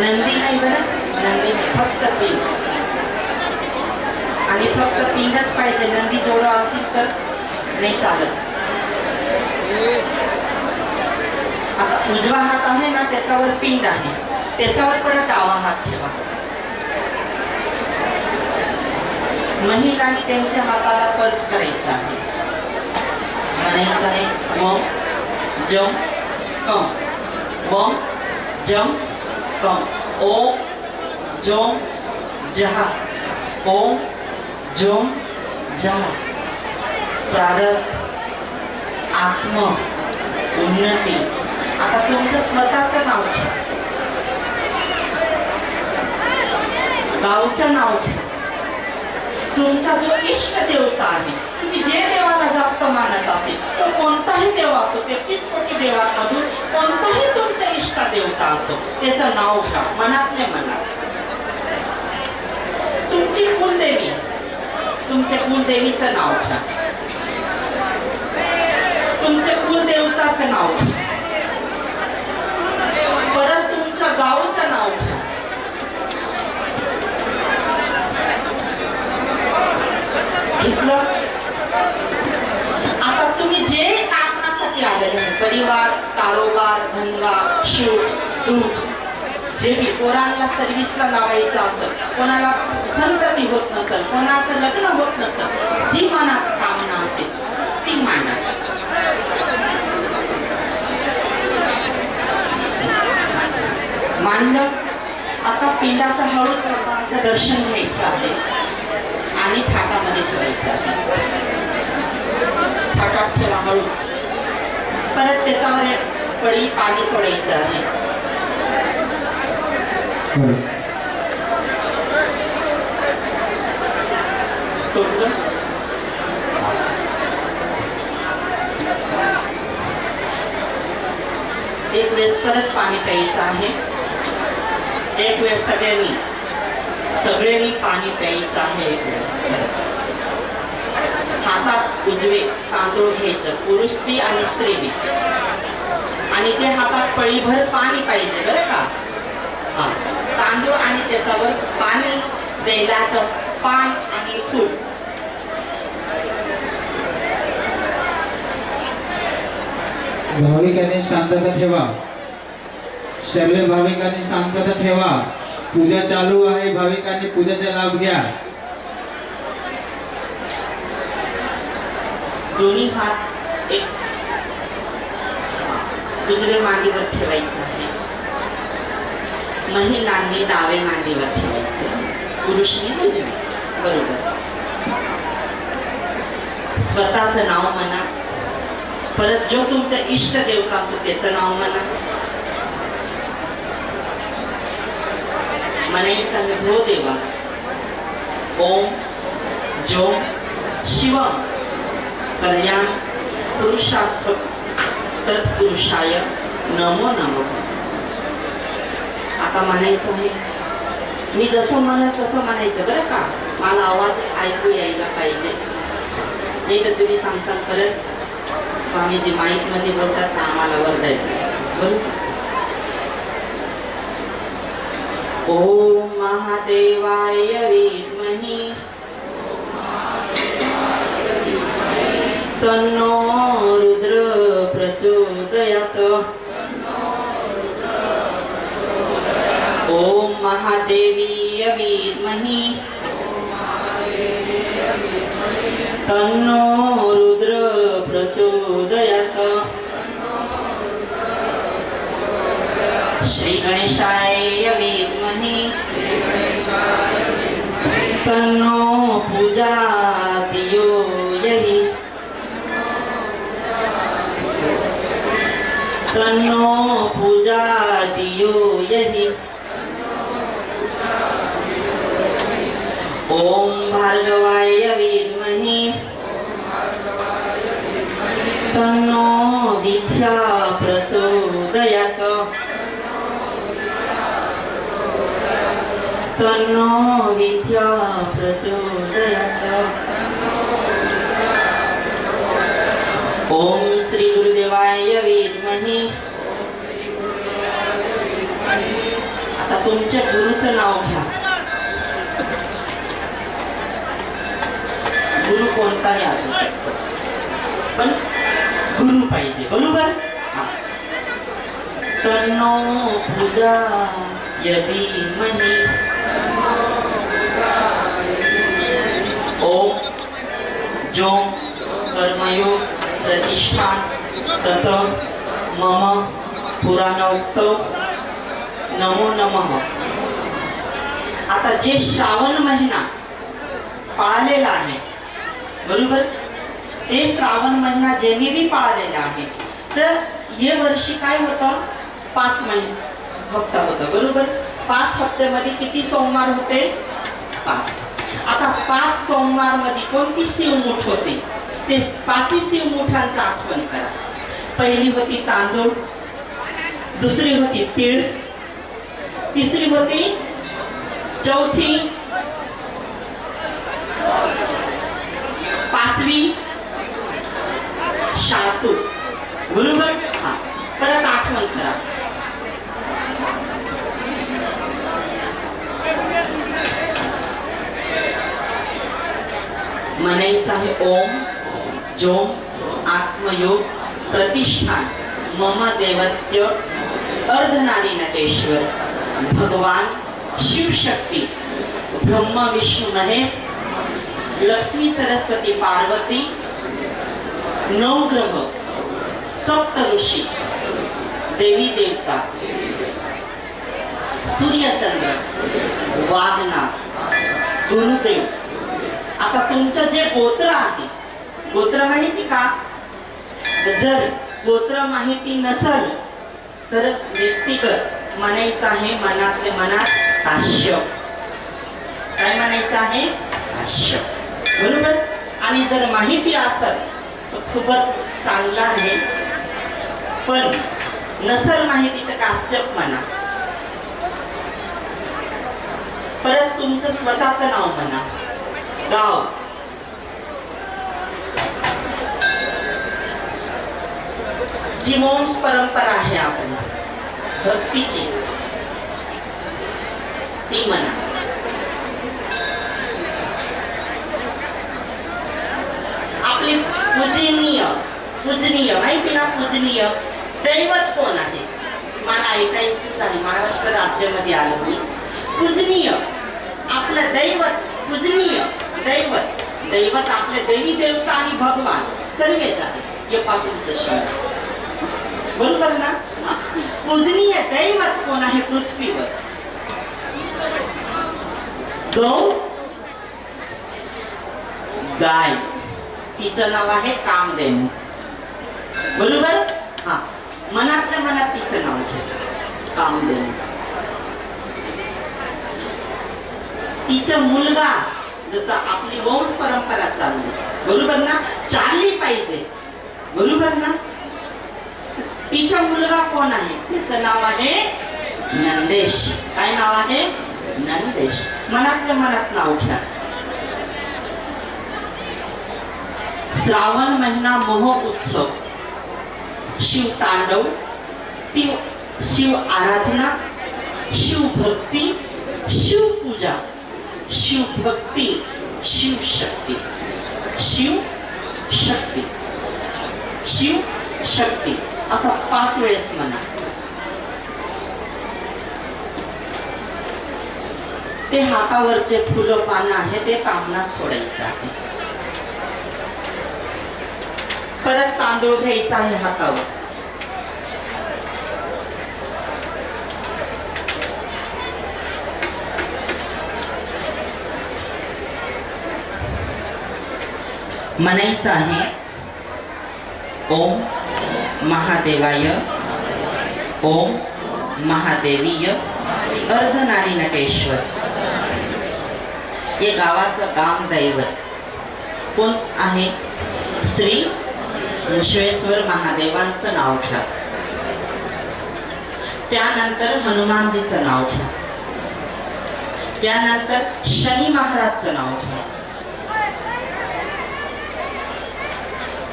नंदी नाही बरं. नंदी नाही फक्त पिंड आणि फक्त पिंडच पाहिजे. नंदी जोडं असेल तर नाही चालत. आता उजवा हात आहे ना त्याच्यावर पिंड आहे. त्याच्यावर परत डावा हात ठेवा. महिलांनी त्यांच्या हाताला पर्स करायचा आहे. म्हणायचं आहे मग जम कम. मम जम कम ओ जोम जहा ओम जोम जहा प्रारब्ध आत्म उन्नती. आता तुमचं स्वतःचं नाव घ्या. गावचं नाव घ्या. तुमचा जो इष्ट देवता आहे तुम्ही जे देवाला जास्त मानत असेल तो कोणताही देव असो तेहतीस कोटी देवांमधून कोणताही तुमचा इष्ट देवता असो त्याचं नाव घ्या मनातल्या मनात. तुमची कुलदेवी तुमच्या कुलदेवीचं नाव घ्या. तुमच्या कुलदेवताचं नाव घ्या. जे मी पोरांना सर्व्हिसला लावायचं असेल कोणाला संतती होत नसेल कोणाचं लग्न होत नसल जी मनात कामना असेल ती मांडा. मांडलं आता पिंडाचं हळूच भगवानचं दर्शन घ्यायचं आहे आणि थाटामध्ये ठेवायचं आहे. थाटात ठेवा हळूच. परत त्याच्यामध्ये पळी पाणी सोडायचं आहे. एक वेळेस परत पाणी प्यायचं आहे. एक वेळ सगळ्यांनी सगळ्यांनी पाणी प्यायचं आहे एक वेळेस परत. हातात उजवे तांदूळ घ्यायचं पुरुष बी आणि स्त्री बी. आणि ते हातात पळीभर पाणी पाहिजे बरं का हा तांदूळ आणि त्याच्यावर पाणी बेलाचं पान आणि फूल. भाविकांनी शांतता ठेवा. सर्व भाविकांनी शांतता ठेवा. पूजा चालू आहे भाविकांनी पूजेचा लाभ घ्या. दोन्ही हात एक उजवे मांडीवर ठेवायचं आहे. महिलांनी डावे मांडीवर ठेवायचे पुरुषी म्हणजे बरोबर. स्वतःचं नाव म्हणा. परत जो तुमचा इष्ट देवता असतो त्याचं नाव म्हणा. म्हणायचं आहे हो देवा ओम जोम शिवम कल्याण पुरुषार्थ तत्पुरुषाय नमो नमो. आता म्हणायचं आहे मी जसं म्हणत तसं म्हणायचं बरं का? मला आवाज ऐकू यायला पाहिजे. नाही तर तुम्ही सांगसाल परत. स्वामीजी माईकमध्ये बोलतात ना आम्हाला वरडाय बरोबर ओम महादेवाय विद्मही. तन्नो नाही. तन्नो रुद्र प्रचोदयात. श्री गणेशाय विद्महे तन्नो पूजातियो यही. तन्नो पूजातियो यही। ॐ भार्गवाय विद्महे। तन्नो विद्या प्रचोदयात्। तन्नो विद्या प्रचोदयात्। ॐ श्री गुरुदेवाय विद्महे। आता तुमच्या गुरुचं नाव घ्या गुरु कोणताही असू शकतो. पण गुरु पाहिजे बरोबर? तन्नो पूजा यदी मनी. ओम जो कर्मयोग प्रतिष्ठान तत मम पुराणोक्त नमो नमः. आता जे श्रावण महिना पाळलेला आहे बरोबर? ते श्रावण महिना ज्यांनी बी पाळलेला आहे. तर हे वर्षी काय होतं? पाच महिने हप्ता होता बरोबर? पाच हप्त्यामध्ये किती सोमवार होते? पाच. आता पाच सोमवारमध्ये कोणती शिवमुठ होते? ते पाचही शिवमुठांचा आठवण करा. पहिली होती तांदूळ दुसरी होती तीळ तिसरी होती चौथी पाचवी. शातू. बरोबर? हा. परत आठवण करा. म्हणायचं आहे ओम जोम आत्मयोग प्रतिष्ठान मम देवत्य अर्धनारी नटेश्वर भगवान शिवशक्ती ब्रह्म विष्णू महेश लक्ष्मी सरस्वती पार्वती नवग्रह सप्त ऋषी देवी देवता सूर्यचंद्र वाघनाथ गुरुदेव. आता तुमचं जे गोत्र आहे गोत्र माहिती का? जर गोत्र माहिती नसल तर व्यक्तिगत म्हणायचं आहे मनातले मनात भाष्य काय म्हणायचं आहे? भाष्य बरोबर? आणि जर माहिती असत तर खूपच चांगलं आहे. पण नसल माहिती तर काश्यप म्हणा. परत तुमचं स्वतःचं नाव म्हणा. गाव. जी वंश परंपरा आहे आपली भक्तीची ती म्हणा आपले पूजनीय पूजनीय माहिती ना पूजनीय? दैवत कोण आहे? मला ऐकायचंच आहे महाराष्ट्र राज्यामध्ये आलो मी. पूजनीय आपलं दैवत पूजनीय दैवत. दैवत आपले देवी देवता आणि भगवान सर्वेच आहे. हे पाहून शब्द. बरोबर ना? पूजनीय दैवत कोण आहे पृथ्वीवर? गौ गाय. तिचं नाव आहे कामधेनू बरोबर? हा. मनातल्या मनात तिचं नाव घ्या कामधेनू तिचा मुलगा जसं आपली वंश परंपरा चालली बरोबर ना? चालली पाहिजे. बरोबर ना? तिचा मुलगा कोण आहे? तिचं नाव आहे नंदेश. काय नाव आहे? नंदेश. मनातल्या मनात नाव घ्या श्रावण महिना मोह उत्सव. शिव तांडव ती शिव आराधना शिव भक्ती शिव पूजा शिव भक्ती शिव शक्ती. शिव शक्ती. शिव शक्ती. असा पाच वेळेस म्हणा. ते हातावरचे फुलं पानं आहे ते कामनात सोडायचं आहे. परत तांदूळ घ्यायचा आहे हातावर. म्हणायचं आहे ओम महादेवाय ओम महादेवीय अर्धनारी नटेश्वर. हे गावाचं काम दैवत कोण आहे? श्री विश्वेश्वर महादेवांचं नाव घ्या. त्यानंतर हनुमानजीचं नाव घ्या. त्यानंतर शनी महाराजचं नाव घ्या.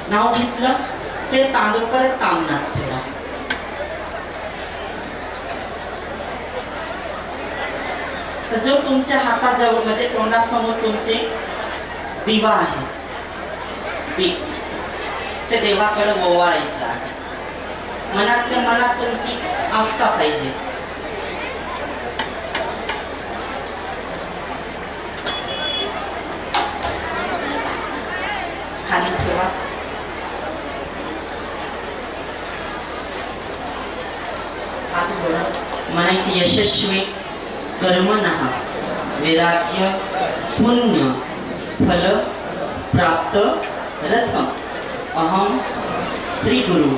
नाव घेतलं ते तांदूळ परत तांबणात सोडा. तर जो तुमच्या हाताजवळ म्हणजे तोंडासमोर तुमचे दिवा आहे दीप. फक्त देवाकडे ओवाळायचं आहे. मनातल्या मनात तुमची आस्था पाहिजे. खाली ठेवा. हात जोडा. म्हणायचे यशस्वी कर्मणः वैराग्य पुण्य फल प्राप्त रथम. अहम श्री गुरु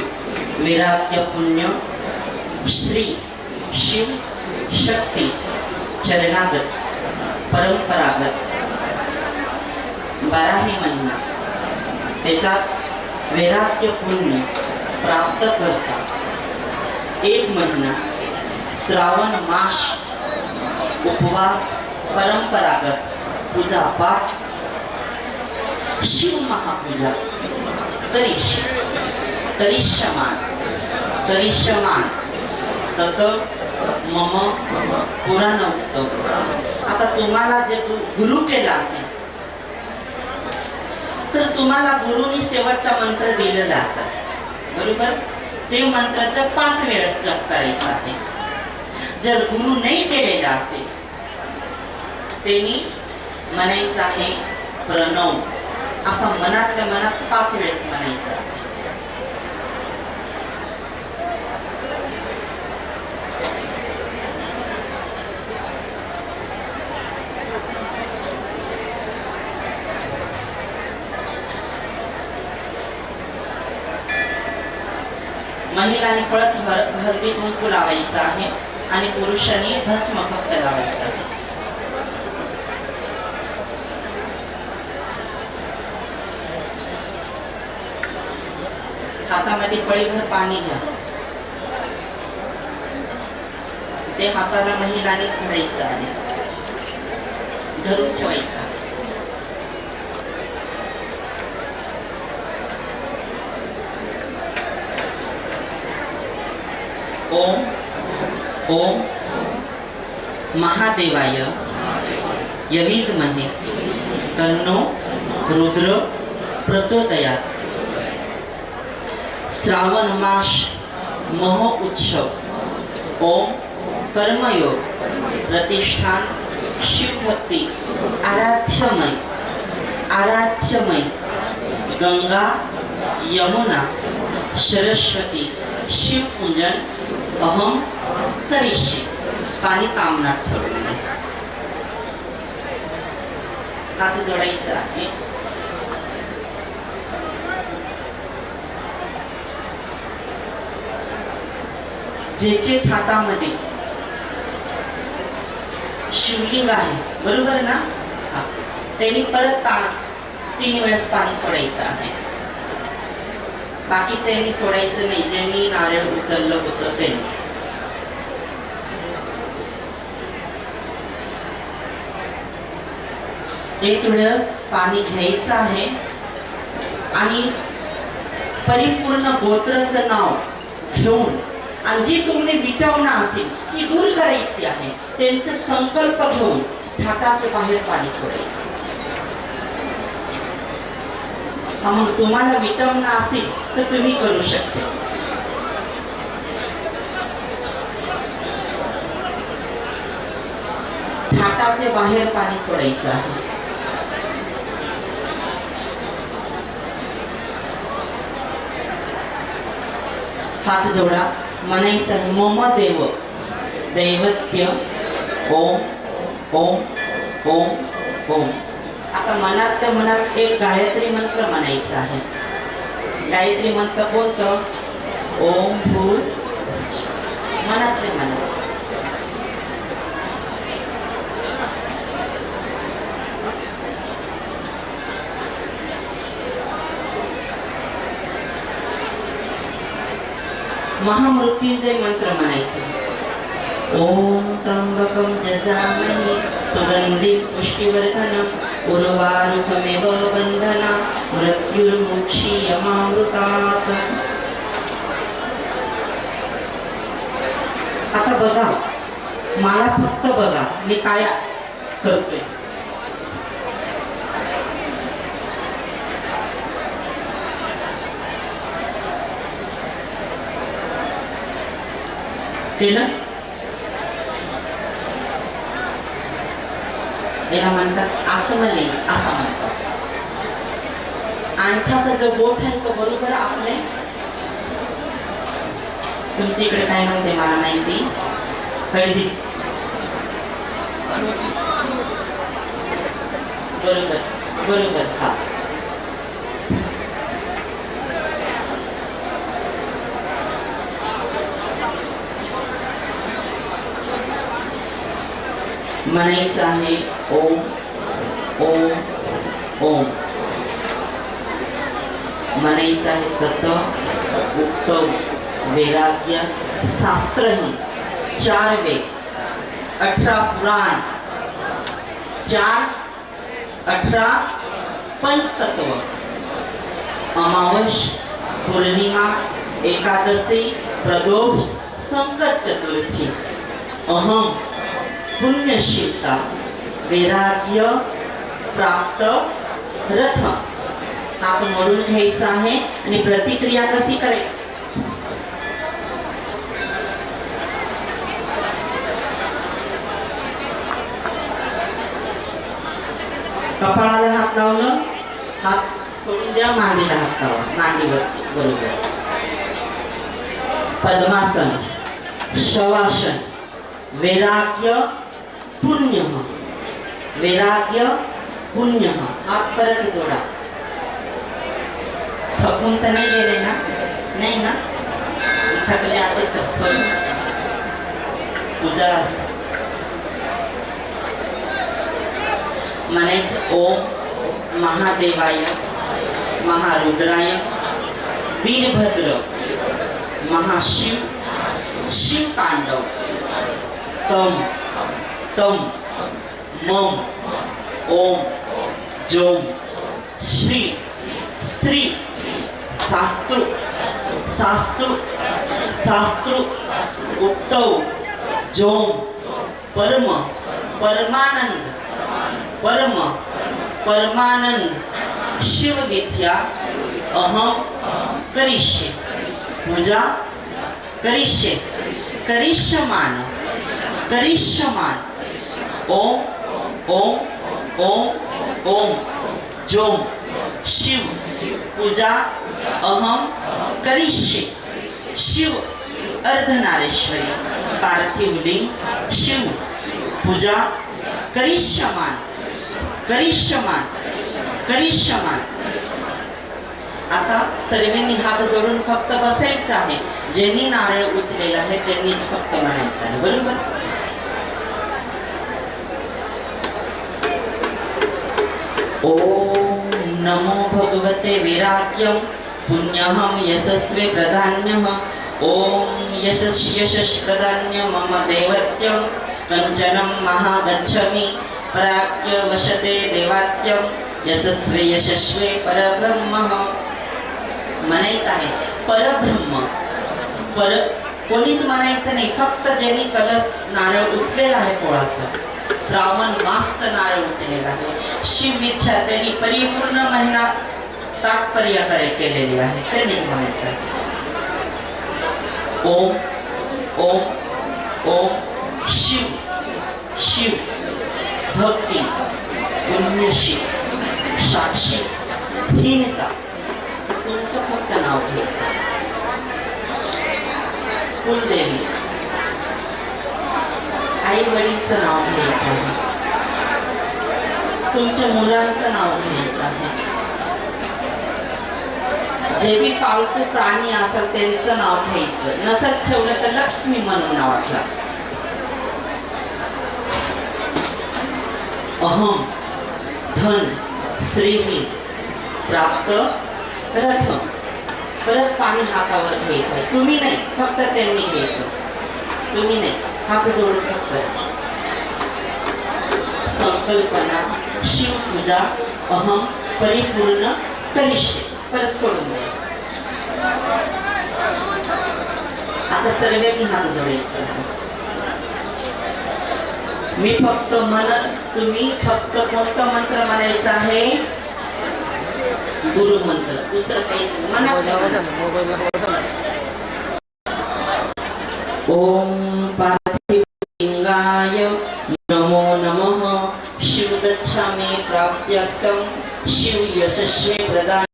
वैराग्य पुण्य श्री शिव शक्ती चरणागत परंपरागत बाराही महिना त्याचा वैराग्य पुण्य प्राप्त करता एक महिना श्रावण मास उपवास परंपरागत पूजा पाठ शिव महापूजा तरीश. करिष्यमान करिष्यमान तत मम पुराण उक्त आता तुम्हाला जे गुरु केला असेल तर तुम्हाला गुरुनी शेवटचा मंत्र दिलेला असा बरोबर? ते मंत्राचं पाच वेळेस जप करायचा आहे. जर गुरु नाही केलेला असेल त्यांनी म्हणायचं आहे प्रणव. असं मनातल्या मनात पाच वेळेस म्हणायचं महिलांनी पळत हर हळदी कुंकू लावायचं आहे आणि पुरुषांनी भस्म फक्त लावायचं आहे हातामध्ये पळीभर पाणी घ्या. ते हाताला महिलाने धरायचं आहे. धरून ठेवायचा ओम ओम महादेवाय यविद्महे तन्नो रुद्र प्रचोदयात. श्रावण मास महो उत्सव। ओम कर्मयोग प्रतिष्ठान शिवभक्ती। आराध्यमय। आराध्यमय। गंगा यमुना सरस्वती शिवपूजन अहम करिष्ये। पाणी कामनात सोडून दे. हात जोडायचा आहे. ज्याचे थाटामध्ये शिवलिंग आहे. बरोबर ना? हा. त्यांनी परत ता तीन वेळेस पाणी सोडायचं आहे. बाकीच्यांनी सोडायचं नाही. ज्यांनी नारळ उचललं होतं त्यांनी. एक वेळेस पाणी घ्यायचं आहे. आणि परिपूर्ण गोत्राचं नाव घेऊन आणि जी तुम्ही विटवणं असेल ती दूर करायची आहे त्यांचा संकल्प घेऊन ठाटाचे बाहेर पाणी सोडायचं. म्हणून तुम्हाला विटवणं असेल तर तुम्ही करू शकते. ठाटाचे बाहेर पाणी सोडायचं आहे. हात जोडा. म्हणायचं आहे मम देव. दैवत्य ओम ओम ओम ओम. आता मनातल्या मनात एक गायत्री मंत्र म्हणायचा आहे. गायत्री मंत्र कोणतं? ओम भू मनातले मनात महामृत्युंजय मंत्र म्हणायचे. ओम त्र्यंबकम जजामहे सुगंधी पुष्टिवर्धनम् उर्वारुकमेव बन्धना मृत्युर्मुक्षीयमामृतात्. आता बघा मला फक्त बघा मी काय करतोय. केलं? याला म्हणतात आत्मलिंग असं म्हणतात. अंगठाचा जो गोठ आहे तो बरोबर आपले? तुमच्या इकडे काय म्हणते मला माहिती? हळदी. बरोबर बरोबर हा. म्हणायचं आहे ओम ओम ओम. म्हणायचं आहे तत उत्तम वैराग्य शास्त्रही चार वेद अठरा पुराण चार अठरा पंचतत्व. अमावश पौर्णिमा एकादशी प्रदोष संकट चतुर्थी. अहम पुण्यशीलता वैराग्य प्राप्त रथ हात मोडून घ्यायचा आहे आणि प्रतिक्रिया कशी करायची कपाळाला हात लावलं हात सोडून द्या मांडीला हात लावा. मांडीवर बरोबर. पद्मासन शवासन वैराग्य पुण्य। वैराग्य पुण्य। हात परत जोडा। थकून तर नाही गेले ना? नाही ना? थकले असेल तर सण पूजा म्हणायचं ओम महादेवाय महारुद्राय वीरभद्र महाशिव शिव तांडव तम तम मम ओम जोम श्री श्री शास्त्रु शास्त्रु शास्त्र उक्तौ जोम परम परमानंद परम परमानंद शिवविद्या अहम करिष्ये पूजा करिष्ये करिष्यमान करिष्यमान ओम ओम ओम ओम जोम शिव पूजा अहम करिष्ये शिव अर्धनारेश्वरी पार्थिव लिंग शिव पूजा करिष्यमान करिष्यमान करिष्यमान आता सर्वांनी हात जोडून फक्त बसायचं आहे. ज्यांनी नारळ उचलेला आहे त्यांनीच फक्त म्हणायचं आहे. बरोबर? ओम नमो भगवते वैराग्यं पुण्यहं यशस्वे प्रधान्यम। ओम यशस् यशस् प्रधान्य मम देवत्यम कञ्चनं महागच्छमि। प्राज्ञ वशते देवात्यं यशस्वे यशस्वे परब्रह्म। म्हणायचं आहे परब्रह्म। पर कोणीच म्हणायचं नाही फक्त ज्यांनी कलश नारळ उचलेला आहे पोळाचं. श्रावण मास्त नारळ उचलेला आहे शिव इच्छा त्यांनी परिपूर्ण महिना तात्पर्य करे केलेली आहे. त्यांनीच म्हणायचं आहे. ओम ओम ओम शिव शिव भक्ती पुण्यशी साक्षी हीनता. तुमचं फक्त नाव घ्यायचं. कुलदेवी. आई वडीलचं नाव घ्यायचं आहे तुमच्या मुलांचं नाव घ्यायचं आहे. जे बी पालतू प्राणी असेल त्यांचं नाव घ्यायचं. नसत ठेवलं तर लक्ष्मी म्हणून नाव घ्या अहम धन श्रीही प्राप्त रथ. परत पाणी हातावर घ्यायचं आहे. तुम्ही नाही फक्त त्यांनी घ्यायचं. तुम्ही नाही हात जोडून फक्त. संकल्पना शिवपूजा अहम परिपूर्ण करिष्य. परत सोडून द्या आता सर्वांनी हात जोडायचं मी फक्त मन तुम्ही फक्त कोणता मंत्र म्हणायचा आहे? गुरु मंत्र. दुसरं काहीच मनात ओम पार्थिव लिंगाय नमो प्राप्त्यर्थं शिव यशस्वे प्रदान।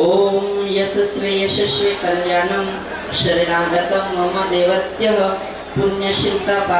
ओम यशस्वे यशस्वे कल्याणं शरणागतम मम देवत्यः पुण्यशिल्ता